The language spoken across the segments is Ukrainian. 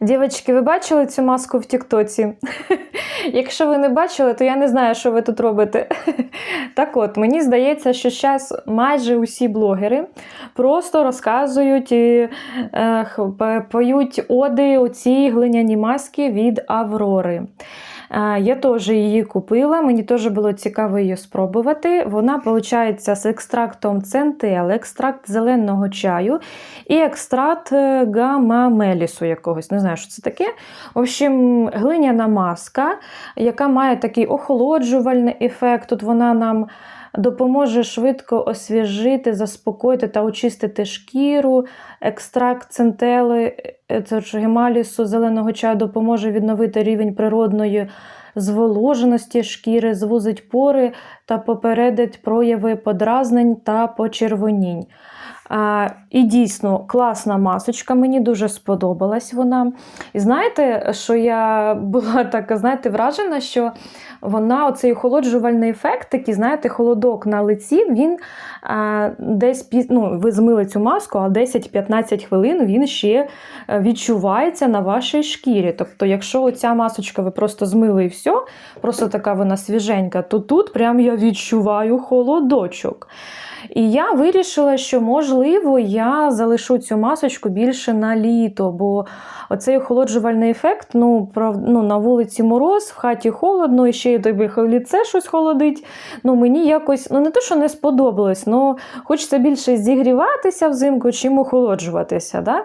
Дівчатки, ви бачили цю маску в Тіктоці? Якщо ви не бачили, то я не знаю, що ви тут робите. Так от, мені здається, що зараз майже усі блогери просто розказують і е, поють оди оці глиняні маски від Аврори. Я теж її купила, мені теж було цікаво її спробувати. Вона, виходить, з екстрактом центел, екстракт зеленого чаю і екстракт е, гамма-мелісу якогось. Не знаю, що це таке. В общем, глиняна маска, яка має такий охолоджувальний ефект. Тут вона нам допоможе швидко освіжити, заспокоїти та очистити шкіру. Екстракт центели, е, гемалісу зеленого чаю допоможе відновити рівень природної зволоженості шкіри, звузить пори та попередить прояви подразнень та почервонінь. І дійсно класна масочка, мені дуже сподобалась вона. І знаєте, що я була така, знаєте, вражена, що вона, оцей охолоджувальний ефект, такий, знаєте, холодок на лиці, він десь ну, ви змили цю маску, а 10-15 хвилин він ще е, відчувається на вашій шкірі. Тобто, якщо оця масочка ви просто змили і все, просто така вона свіженька, то тут прям я відчуваю холодочок. І я вирішила, що можливо я залишу цю масочку більше на літо, бо оцей охолоджувальний ефект, ну, прав, ну на вулиці мороз, в хаті холодно, і ще й тобі лице щось холодить. Ну, мені якось, ну не те, що не сподобалось, ну хочеться більше зігріватися взимку, чим охолоджуватися. Да?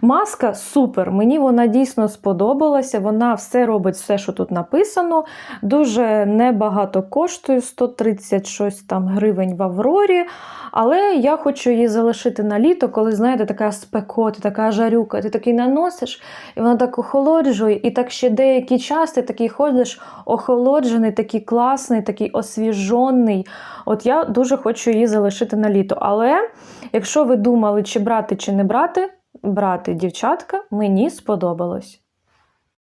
Маска супер, мені вона дійсно сподобалася. Вона все робить, все, що тут написано. Дуже небагато коштує 130 щось там гривень в Аврорі. Але я хочу її залишити на літо, коли, знаєте, така спекота, така жарюка, ти такий наносиш, і вона так охолоджує, і так ще деякий час ти такий ходиш охолоджений, такий класний, такий освіжений. От я дуже хочу її залишити на літо. Але якщо ви думали, чи брати, чи не брати, брати, дівчатка, мені сподобалось.